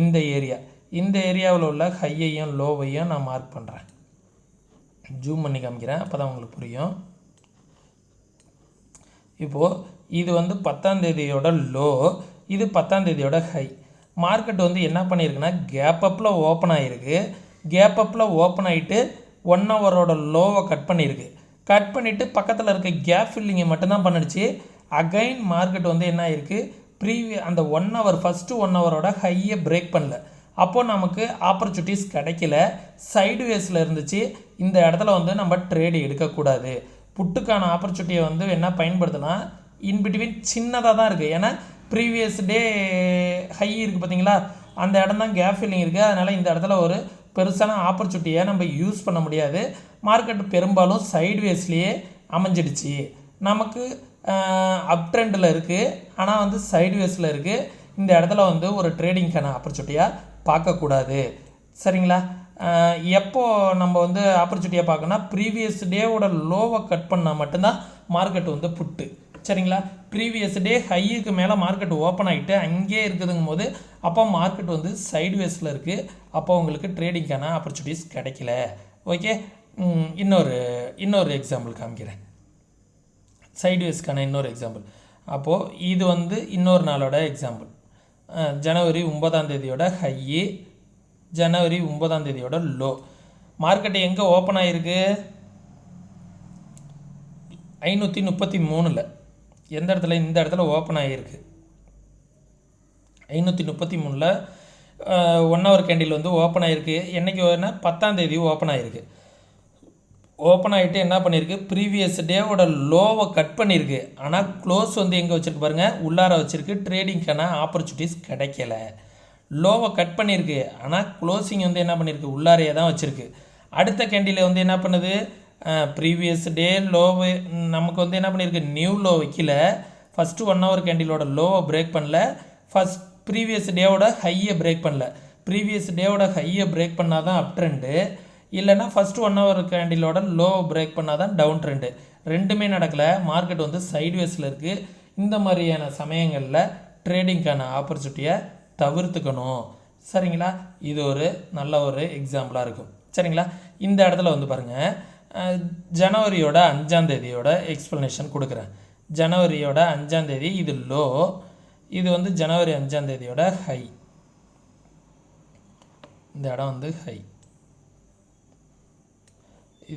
A: இந்த ஏரியா இந்த ஏரியாவில் உள்ள ஹையையும் லோவையும் நான் மார்க் பண்ணுறேன் ஜூம் பண்ணி காமிக்கிறேன் அப்போ தான் உங்களுக்கு புரியும். இப்போது இது வந்து பத்தாம் தேதியோட லோ இது பத்தாம் தேதியோட ஹை மார்க்கெட் வந்து என்ன பண்ணியிருக்குன்னா கேப் அப்பில் ஓப்பன் ஆகிருக்கு கேப் அப்பில் ஓப்பன் ஆகிட்டு ஒன் ஹவரோட லோவை கட் பண்ணியிருக்கு கட் பண்ணிவிட்டு பக்கத்தில் இருக்க கேப் ஃபில்லிங்கை மட்டும்தான் பண்ணிடுச்சு. அகைன் மார்க்கெட் வந்து என்ன ஆயிருக்கு? ப்ரீவிய அந்த ஒன் ஹவர் ஃபஸ்ட்டு ஒன் ஹவரோட ஹையை பிரேக் பண்ணல. அப்போது நமக்கு ஆப்பர்ச்சுனிட்டிஸ் கிடைக்கல. சைடு வேஸில் இருந்துச்சு. இந்த இடத்துல வந்து நம்ம ட்ரேடு எடுக்கக்கூடாது புட்டுக்கான ஆப்பர்ச்சுனிட்டியை வந்து என்ன பயன்படுத்தினா இன்பிட்வீன் சின்னதாக தான் இருக்குது ஏன்னா ப்ரீவியஸ் டே ஹை இருக்குது பார்த்தீங்களா அந்த இடம் தான் கேப் ஃபில்லிங் இருக்குது அதனால் இந்த இடத்துல ஒரு பெருசான ஆப்பர்ச்சுனிட்டியை நம்ம யூஸ் பண்ண முடியாது. மார்க்கெட் பெரும்பாலும் சைட்வேஸ்லேயே அமைஞ்சிடுச்சு. நமக்கு அப் ட்ரெண்டில் இருக்குது ஆனால் வந்து சைட்வேஸில் இருக்குது இந்த இடத்துல வந்து ஒரு ட்ரேடிங்க்கான ஆப்பர்ச்சுனிட்டியாக பார்க்கக்கூடாது. சரிங்களா? எப்போ நம்ம வந்து ஆப்பர்ச்சுனிட்டியாக பார்க்கணும்னா ப்ரீவியஸ் டேவோட லோவை கட் பண்ணால் மட்டும்தான் மார்க்கெட் வந்து புட்டு. சரிங்களா? ப்ரீவியஸ் டே ஹையுக்கு மேலே மார்க்கெட் ஓப்பன் ஆகிட்டு அங்கேயே இருக்குதுங்கும் போது அப்போ மார்க்கெட் வந்து சைட்வேஸில் இருக்குது அப்போ உங்களுக்கு ட்ரேடிங்க்கான ஆப்பர்ச்சுனிட்டிஸ் கிடைக்கல. ஓகே இன்னொரு இன்னொரு எக்ஸாம்பிள் காமிக்கிறேன். சைட்வேஸ்க்கான இன்னொரு எக்ஸாம்பிள் அப்போது இது வந்து இன்னொரு நாளோட எக்ஸாம்பிள் ஜனவரி ஒன்பதாம் தேதியோட ஹையி ஜனவரி ஒன்பதாம் தேதியோட லோ மார்க்கெட் எங்கே ஓப்பன் ஆகிருக்கு ஐநூற்றி முப்பத்தி மூணில். எந்த இடத்துல இந்த இடத்துல ஓப்பன் ஆகிருக்கு ஐநூற்றி முப்பத்தி மூணில் ஒன் ஹவர் கேண்டில் வந்து ஓப்பன் ஆகிருக்கு என்றைக்கு வேணால் பத்தாம் தேதி ஓப்பன் ஆகிருக்கு ஓப்பன் ஆகிட்டு என்ன பண்ணியிருக்கு ப்ரீவியஸ் டேவோட லோவை கட் பண்ணியிருக்கு ஆனால் க்ளோஸ் வந்து எங்கே வச்சுருக்கு பாருங்கள் உள்ளார வச்சுருக்கு. ட்ரேடிங்க்கான ஆப்பர்ச்சுனிட்டிஸ் கிடைக்கல. லோவை கட் பண்ணியிருக்கு ஆனால் க்ளோசிங் வந்து என்ன பண்ணியிருக்கு உள்ளாரையே தான் வச்சுருக்கு. அடுத்த கேண்டில் வந்து என்ன பண்ணுது? ப்ரீவியஸ் டே லோவு நமக்கு வந்து என்ன பண்ணியிருக்கு நியூ லோ வைக்கல. ஃபஸ்ட்டு ஒன் ஹவர் கேண்டிலோட லோவை பிரேக் பண்ணல. ஃபஸ்ட் ப்ரீவியஸ் டேவோட ஹையை பிரேக் பண்ணல. ப்ரீவியஸ் டேவோட ஹையை பிரேக் பண்ணால் தான் அப் ட்ரெண்டு இல்லைனா ஃபஸ்ட்டு ஒன் ஹவர் கேண்டிலோட லோவை பிரேக் பண்ணால் தான் டவுன் ட்ரெண்டு ரெண்டுமே நடக்கலை. மார்க்கெட் வந்து சைட்வேஸில் இருக்குது இந்த மாதிரியான சமயங்களில் ட்ரேடிங்க்கான ஆப்பர்ச்சுனிட்டியை தவிர்த்துக்கணும். சரிங்களா? இது ஒரு நல்ல ஒரு எக்ஸாம்பிளாக இருக்கும். சரிங்களா? இந்த இடத்துல வந்து பாருங்கள் ஜனவரியோட அஞ்சாம் தேதியோட எக்ஸ்ப்ளனேஷன் கொடுக்குறேன். ஜனவரியோட அஞ்சாம் தேதி இது லோ இது வந்து ஜனவரி அஞ்சாம் தேதியோட ஹை இந்த இடம் வந்து ஹை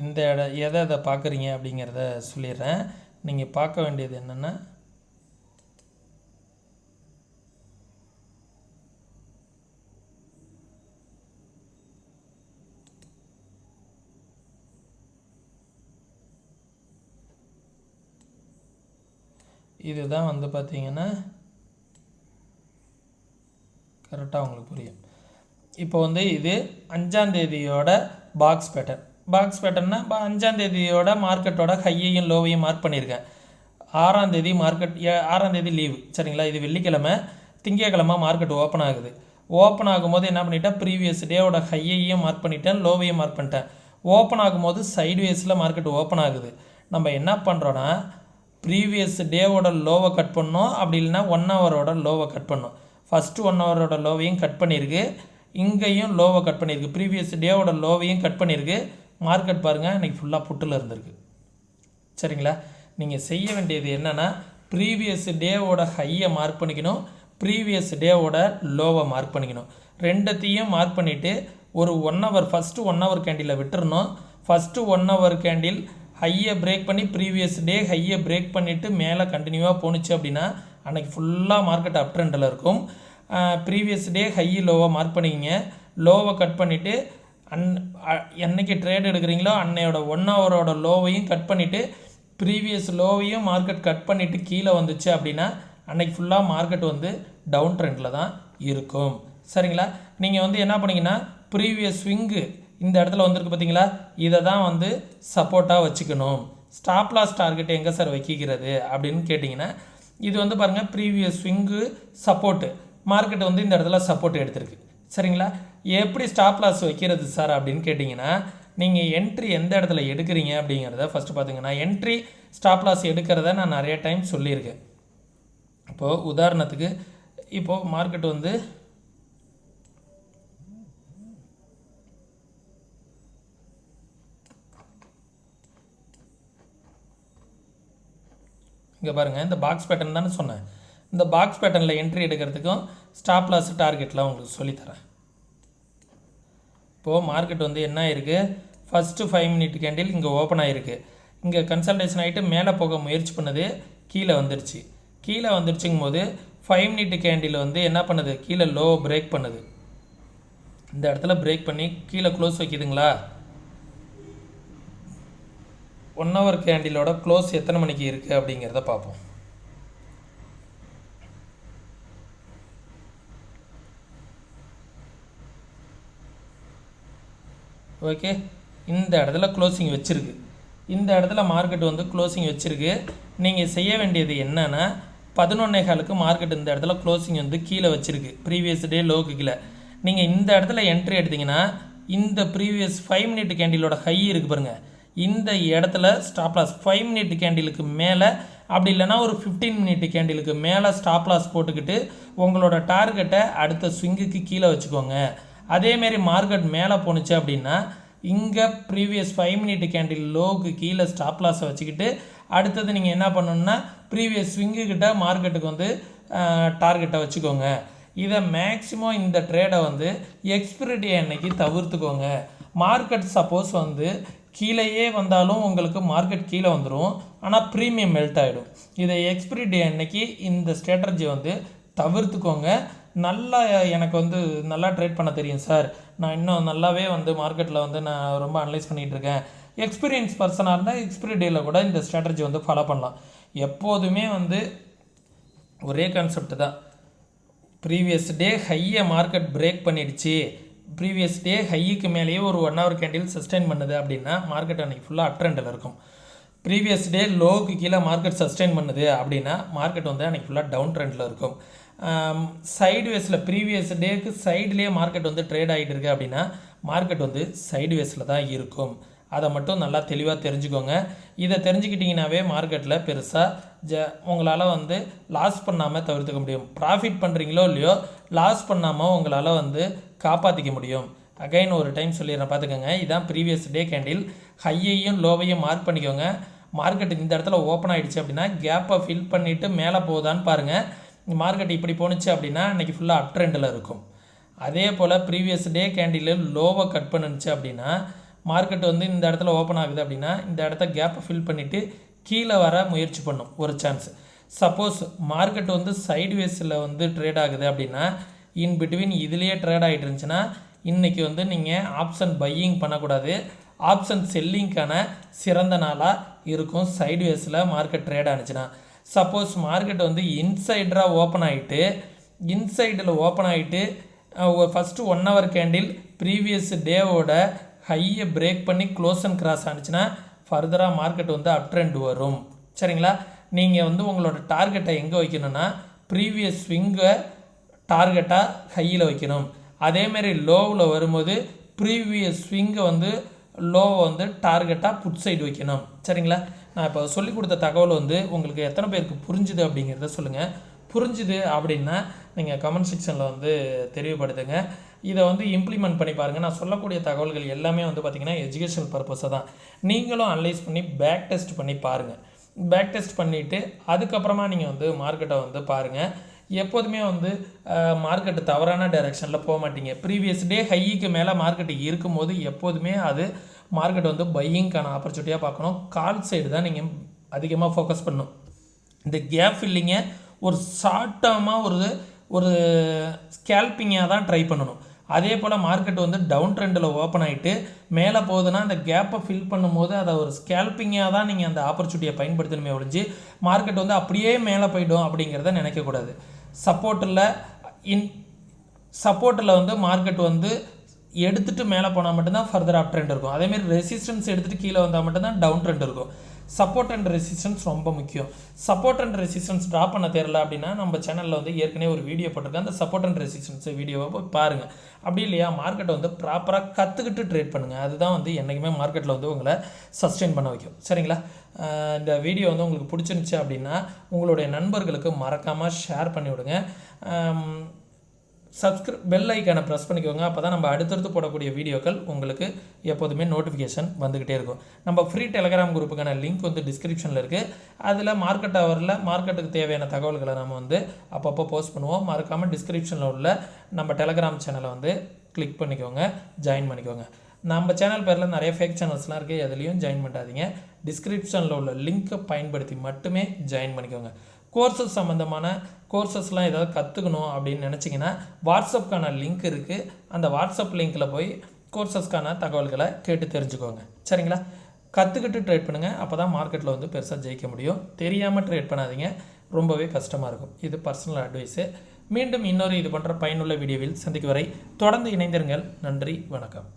A: இந்த இடம் எதை எதை பார்க்குறீங்க அப்படிங்கிறத சொல்லிடுறேன். நீங்கள் பார்க்க வேண்டியது என்னென்னா இதுதான் வந்து பார்த்திங்கன்னா கரெக்டாக உங்களுக்கு புரியும். இப்போ வந்து இது அஞ்சாந்தேதியோட பாக்ஸ் பேட்டர்ன் பாக்ஸ் பேட்டர்னா இப்போ மார்க்கெட்டோட ஹையையும் லோவையும் மார்க் பண்ணியிருக்கேன். ஆறாந்தேதி மார்க்கெட் ஆறாந்தேதி லீவு சரிங்களா? இது வெள்ளிக்கிழமை திங்கக்கிழமை மார்க்கெட் ஓப்பன் ஆகுது. ஓப்பன் ஆகும்போது என்ன பண்ணிட்டேன்? ப்ரீவியஸ் டேவோட ஹையையும் மார்க் பண்ணிட்டேன் லோவையும் மார்க் பண்ணிட்டேன். ஓப்பன் ஆகும்போது சைட்வேஸில் மார்க்கெட் ஓப்பன் ஆகுது. நம்ம என்ன பண்ணுறோன்னா ப்ரீவியஸ் டேவோட லோவை கட் பண்ணோம். அப்படி இல்லைன்னா ஒன் ஹவரோட லோவை கட் பண்ணோம். ஃபஸ்ட்டு ஒன் ஹவரோட லோவையும் கட் பண்ணியிருக்கு. இங்கேயும் லோவை கட் பண்ணியிருக்கு. ப்ரீவியஸ் டேவோட லோவையும் கட் பண்ணியிருக்கு. மார்க்கெட் பாருங்கள் இன்றைக்கி ஃபுல்லாக புட்டில் இருந்திருக்கு. சரிங்களா? நீங்கள் செய்ய வேண்டியது என்னென்னா ப்ரீவியஸ் டேவோட ஹையை மார்க் பண்ணிக்கணும். ப்ரீவியஸ் டேவோட லோவை மார்க் பண்ணிக்கணும். ரெண்டத்தையும் மார்க் பண்ணிவிட்டு ஒரு one hour first one hour கேண்டிலில் விட்டுறணும். ஃபஸ்ட்டு ஒன் ஹவர் கேண்டில் ஹையை பிரேக் பண்ணி ப்ரீவியஸ் டே ஹையை பிரேக் பண்ணிவிட்டு மேலே கண்டினியூவாக போணுச்சு அப்படின்னா அன்றைக்கி ஃபுல்லாக மார்க்கெட் அப் ட்ரெண்டில் இருக்கும். ப்ரீவியஸ் டே ஹை லோவாக மார்க் பண்ணிக்கிங்க. லோவை கட் பண்ணிவிட்டு அன் என்னைக்கு ட்ரேட் எடுக்கிறீங்களோ அன்னையோட ஒன் ஹவரோட லோவையும் கட் பண்ணிவிட்டு ப்ரீவியஸ் லோவையும் மார்க்கெட் கட் பண்ணிவிட்டு கீழே வந்துச்சு அப்படின்னா அன்றைக்கி ஃபுல்லாக மார்க்கெட் வந்து டவுன் ட்ரெண்டில் தான் இருக்கும். சரிங்களா? நீங்கள் வந்து என்ன பண்ணிங்கன்னா ப்ரீவியஸ் ஸ்விங்கு இந்த இடத்துல வந்திருக்கு பார்த்தீங்களா இதை தான் வந்து சப்போர்ட்டாக வச்சுக்கணும். ஸ்டாப் லாஸ் டார்கெட் எங்கே சார் வைக்கிறது? அப்படின்னு கேட்டிங்கன்னா இது வந்து பாருங்கள் ப்ரீவியஸ் ஸ்விங்கு சப்போர்ட்டு மார்க்கெட் வந்து இந்த இடத்துல சப்போர்ட் எடுத்திருக்கு. சரிங்களா? எப்படி ஸ்டாப் லாஸ் வைக்கிறது சார் அப்படின்னு கேட்டிங்கன்னா நீங்கள் என்ட்ரி எந்த இடத்துல எடுக்கிறீங்க அப்படிங்கிறத ஃபஸ்ட்டு பார்த்துங்கன்னா என்ட்ரி ஸ்டாப் லாஸ் எடுக்கிறத நான் நிறைய டைம் சொல்லியிருக்கேன். இப்போது உதாரணத்துக்கு இப்போது மார்க்கெட் வந்து இங்கே பாருங்கள் இந்த பாக்ஸ் பேட்டர்ன் தானே சொன்னேன். இந்த பாக்ஸ் பேட்டர்னில் என்ட்ரி எடுக்கிறதுக்கும் ஸ்டாப் லாஸ் டார்கெட்லாம் உங்களுக்கு சொல்லித்தரேன். இப்போது மார்க்கெட் வந்து என்ன ஆயிருக்கு? ஃபஸ்ட்டு ஃபைவ் மினிட் கேண்டில் இங்கே ஓப்பன் ஆகிருக்கு இங்கே கன்சல்டேஷன் ஆகிட்டு மேலே போக முயற்சி பண்ணது கீழே வந்துருச்சு. கீழே வந்துருச்சுங்கும் போது ஃபைவ் மினிட் கேண்டில் வந்து என்ன பண்ணுது? கீழே லோ பிரேக் பண்ணுது. இந்த இடத்துல பிரேக் பண்ணி கீழே க்ளோஸ் வைக்குதுங்களா? ஒன் ஹவர் கேண்டிலோட க்ளோஸ் எத்தனை மணிக்கு இருக்குது அப்படிங்கிறத பார்ப்போம். ஓகே இந்த இடத்துல க்ளோசிங் வச்சுருக்கு. இந்த இடத்துல மார்க்கெட் வந்து க்ளோசிங் வச்சுருக்கு. நீங்கள் செய்ய வேண்டியது என்னென்னா பதினொன்னே காலுக்கு மார்க்கெட் இந்த இடத்துல க்ளோசிங் வந்து கீழே வச்சுருக்கு. ப்ரீவியஸ் டே லோக்கு கீழே. நீங்கள் இந்த இடத்துல என்ட்ரி எடுத்தீங்கன்னா இந்த ப்ரீவியஸ் ஃபைவ் மினிட் கேண்டிலோட ஹை இருக்குது பாருங்கள் இந்த இடத்துல ஸ்டாப்லாஸ் ஃபைவ் மினிட் கேண்டிலுக்கு மேலே அப்படி இல்லைன்னா ஒரு ஃபிஃப்டீன் மினிட் கேண்டிலுக்கு மேலே ஸ்டாப்லாஸ் போட்டுக்கிட்டு உங்களோட டார்கெட்டை அடுத்த ஸ்விங்குக்கு கீழே வச்சுக்கோங்க. அதேமாரி மார்க்கெட் மேலே போணுச்சு அப்படின்னா இங்கே ப்ரீவியஸ் ஃபைவ் மினிட் கேண்டில் லோவுக்கு கீழே ஸ்டாப்லாஸை வச்சுக்கிட்டு அடுத்தது நீங்கள் என்ன பண்ணணுன்னா ப்ரீவியஸ் ஸ்விங்குக்கிட்ட மார்க்கெட்டுக்கு வந்து டார்கெட்டை வச்சுக்கோங்க. இதை மேக்ஸிமம் இந்த ட்ரேடை வந்து எக்ஸ்பிரிட்டி அன்னைக்கு தவிர்த்துக்கோங்க. மார்க்கெட் சப்போஸ் வந்து கீழேயே வந்தாலும் உங்களுக்கு மார்க்கெட் கீழே வந்துடும் ஆனால் ப்ரீமியம் மெல்ட் ஆகிடும் இதை எக்ஸ்பிரி டே அன்னைக்கு இந்த ஸ்ட்ராட்டஜி வந்து தவிர்த்துக்கோங்க. நல்லா எனக்கு வந்து நல்லா ட்ரேட் பண்ண தெரியும் சார் நான் இன்னும் நல்லாவே வந்து மார்க்கெட்டில் வந்து நான் ரொம்ப அனலைஸ் பண்ணிகிட்டு இருக்கேன். எக்ஸ்பீரியன்ஸ் பர்சனாக இருந்தால் எக்ஸ்பிரி டேயில் கூட இந்த ஸ்ட்ராட்டஜி வந்து ஃபாலோ பண்ணலாம். எப்போதுமே வந்து ஒரே கான்செப்ட் தான். ப்ரீவியஸ் டே ஹையை மார்க்கெட் பிரேக் பண்ணிடுச்சு. ப்ரீவியஸ் டே ஹைக்கு மேலேயே ஒரு ஒன் ஹவர் கேண்டில் சஸ்டெயின் பண்ணுது அப்படின்னா மார்க்கெட் அன்றைக்கி ஃபுல்லாக அப்ட்ரெண்டில் இருக்கும். ப்ரீவியஸ் டே லோவுக்கு கீழே மார்க்கெட் சஸ்டெயின் பண்ணுது அப்படின்னா மார்க்கெட் வந்து அன்றைக்கி ஃபுல்லாக டவுன் ட்ரெண்டில் இருக்கும். சைடு வேஸில் ப்ரீவியஸ் டேக்கு சைட்லேயே மார்க்கெட் வந்து ட்ரேட் ஆகிட்டு இருக்கு அப்படின்னா மார்க்கெட் வந்து சைடுவேஸில் தான் இருக்கும். அதை மட்டும் நல்லா தெளிவாக தெரிஞ்சுக்கோங்க. இதை தெரிஞ்சுக்கிட்டிங்கனாவே மார்க்கெட்டில் பெருசாக ஜ உங்களால் வந்து லாஸ் பண்ணாமல் தவிர்த்துக்க முடியும். ப்ராஃபிட் பண்ணுறீங்களோ இல்லையோ லாஸ் பண்ணாமல் உங்களால் வந்து காப்பாற்றிக்க முடியும். அகைன் ஒரு டைம் சொல்லிடுறேன் பார்த்துக்கோங்க. இதான் ப்ரீவியஸ் டே கேண்டில் ஹையையும் லோவையும் மார்க் பண்ணிக்கோங்க. மார்க்கெட் இந்த இடத்துல ஓப்பன் ஆகிடுச்சு அப்படின்னா கேப்பை ஃபில் பண்ணிவிட்டு மேலே போகுதான்னு பாருங்கள் மார்க்கெட் இப்படி போணுச்சு அப்படின்னா இன்றைக்கி ஃபுல்லாக அப் ட்ரெண்டில் இருக்கும். அதே போல் ப்ரீவியஸ் டே கேண்டில் லோவை கட் பண்ணுச்சு அப்படின்னா மார்க்கெட் வந்து இந்த இடத்துல ஓப்பன் ஆகுது அப்படின்னா இந்த இடத்த கேப்பை ஃபில் பண்ணிவிட்டு கீழே வர முயற்சி பண்ணும் ஒரு சான்ஸ் சப்போஸ் மார்க்கெட் வந்து சைட்வேஸில் வந்து ட்ரேட் ஆகுது அப்படின்னா இன் பிட்வீன் இதுலேயே ட்ரேட் ஆகிட்டு இருந்துச்சுன்னா இன்றைக்கி வந்து நீங்கள் ஆப்ஷன் பையிங் பண்ணக்கூடாது. ஆப்ஷன் செல்லிங்க்கான சிறந்த நாளாக இருக்கும் சைட்வேஸில் மார்க்கெட் ட்ரேட் ஆனிச்சுன்னா. சப்போஸ் மார்க்கெட் வந்து இன்சைடராக ஓப்பன் ஆகிட்டு இன்சைடில் ஓப்பன் ஆகிட்டு first one hour candle previous டேவோட ஹையை பிரேக் பண்ணி க்ளோஸ் அண்ட் கிராஸ் ஆனிச்சுன்னா ஃபர்தராக மார்க்கெட் வந்து அப் ட்ரெண்ட் வரும். சரிங்களா? நீங்கள் வந்து உங்களோட டார்கெட்டை எங்கே வைக்கணும்னா ப்ரீவியஸ் ஸ்விங்கை டார்கெட்டாக ஹையில் வைக்கணும். அதேமாரி லோவில் வரும்போது ப்ரீவியஸ் ஸ்விங்கை வந்து லோவை வந்து டார்கெட்டாக புட் சைடு வைக்கணும். சரிங்களா? நான் இப்போ சொல்லி கொடுத்த தகவல் வந்து உங்களுக்கு எத்தனை பேருக்கு புரிஞ்சுது அப்படிங்கிறத சொல்லுங்கள் புரிஞ்சுது அப்படின்னா நீங்கள் கமெண்ட் செக்ஷனில் வந்து தெரியப்படுத்துங்க. இதை வந்து இம்ப்ளிமெண்ட் பண்ணி பாருங்கள் நான் சொல்லக்கூடிய தகவல்கள் எல்லாமே வந்து பார்த்திங்கன்னா எஜுகேஷனல் பர்பஸை தான். நீங்களும் அனலைஸ் பண்ணி பேக் டெஸ்ட் பண்ணி பாருங்கள் பேக் டெஸ்ட் பண்ணிவிட்டு அதுக்கப்புறமா நீங்கள் வந்து மார்க்கெட்டை வந்து பாருங்கள் எப்போதுமே வந்து மார்க்கெட்டு தவறான டைரெக்ஷனில் போக மாட்டீங்க. ப்ரீவியஸ் டே ஹைக்கு மேலே மார்க்கெட்டு இருக்கும்போது எப்போதுமே அது மார்க்கெட் வந்து பையிங்க்கான ஆப்பர்ச்சுனிட்டியாக பார்க்கணும். கால் சைடு தான் நீங்கள் அதிகமாக ஃபோக்கஸ் பண்ணணும். இந்த கேப் ஃபில்லிங்கை ஒரு ஷார்ட் டேர்மாக ஒரு ஒரு ஸ்கேல்பிங்காக தான் ட்ரை பண்ணணும். அதே போல் மார்க்கெட் வந்து டவுன் ட்ரெண்டில் ஓப்பன் ஆகிட்டு மேலே போகுதுன்னா அந்த கேப்பை ஃபில் பண்ணும்போது அதை ஒரு ஸ்கேல்பிங்காக தான் நீங்கள் அந்த ஆப்பர்ச்சுனிட்டியை பயன்படுத்தணுமே ஒழிஞ்சு மார்க்கெட் வந்து அப்படியே மேலே போயிடும் அப்படிங்கிறத நினைக்கக்கூடாது சப்போர்ட்டில் இன் சப்போர்ட்டில் வந்து மார்க்கெட் வந்து எடுத்துகிட்டு மேலே போனால் மட்டும்தான் ஃபர்தர் அப் ட்ரெண்ட் இருக்கும். அதேமாரி ரெசிஸ்டன்ஸ் எடுத்துகிட்டு கீழே வந்தால் மட்டும்தான் டவுன் ட்ரெண்ட் இருக்கும். சப்போர்ட் அண்ட் ரெசிஸ்டன்ஸ் ரொம்ப முக்கியம். சப்போர்ட் அண்ட் ரெசிஸ்டன்ஸ் ட்ரா பண்ண தெரியல அப்படின்னா நம்ம சேனலில் வந்து ஏற்கனவே ஒரு வீடியோ போட்டிருக்கேன் அந்த சப்போர்ட் அண்ட் ரெசிஸ்டன்ஸ் வீடியோவை போய் பாருங்கள் அப்படி இல்லையா மார்க்கெட்டை வந்து ப்ராப்பராக கற்றுக்கிட்டு ட்ரேட் பண்ணுங்கள் அதுதான் வந்து என்றைக்குமே மார்க்கெட்டில் வந்து உங்களை சஸ்டெயின் பண்ண வைக்கும். சரிங்களா? இந்த வீடியோ வந்து உங்களுக்கு பிடிச்சிருந்துச்சி அப்படின்னா உங்களுடைய நண்பர்களுக்கு மறக்காமல் ஷேர் பண்ணி விடுங்க சப்ஸ்கிரை பெல் ஐக்கானை ப்ரெஸ் பண்ணிக்கோங்க. அப்போ தான் நம்ம அடுத்தடுத்து போடக்கூடிய வீடியோக்கள் உங்களுக்கு எப்போதுமே நோட்டிஃபிகேஷன் வந்துக்கிட்டே இருக்கும். நம்ம ஃப்ரீ டெலகிராம் குரூப்புக்கான லிங்க் வந்து டிஸ்கிரிப்ஷனில் இருக்குது அதில் மார்க்கெட் ஹவரில் மார்க்கெட்டுக்கு தேவையான தகவல்களை நம்ம வந்து அப்பப்போ போஸ்ட் பண்ணுவோம். மறக்காமல் டிஸ்கிரிப்ஷனில் உள்ள நம்ம டெலகிராம் சேனலை வந்து கிளிக் பண்ணிக்கோங்க. ஜாயின் பண்ணிக்கோங்க. நம்ம சேனல் பேரில் நிறைய ஃபேக் சேனல்ஸ்லாம் இருக்குது எதுலேயும் ஜாயின் பண்ணாதீங்க டிஸ்கிரிப்ஷனில் உள்ள லிங்க்கை பயன்படுத்தி மட்டுமே ஜாயின் பண்ணிக்கோங்க. கோர்சஸ் சம்மந்தமான கோர்சஸ்லாம் ஏதாவது கற்றுக்கணும் அப்படின்னு நினச்சிங்கன்னா வாட்ஸ்அப்க்கான லிங்க் இருக்குது அந்த வாட்ஸ்அப் லிங்க்கில் போய் கோர்சஸ்க்கான தகவல்களை கேட்டு தெரிஞ்சுக்கோங்க. சரிங்களா? கற்றுக்கிட்டு ட்ரேட் பண்ணுங்கள் அப்போ தான் மார்க்கெட்டில் வந்து பெருசாக ஜெயிக்க முடியும். தெரியாமல் ட்ரேட் பண்ணாதீங்க. ரொம்பவே கஷ்டமாக இருக்கும். இது பர்சனல் அட்வைஸு மீண்டும் இன்னொரு இது போன்ற பயனுள்ள வீடியோவில் சந்திக்கும் வரை தொடர்ந்து இணைந்திருங்கள். நன்றி வணக்கம்.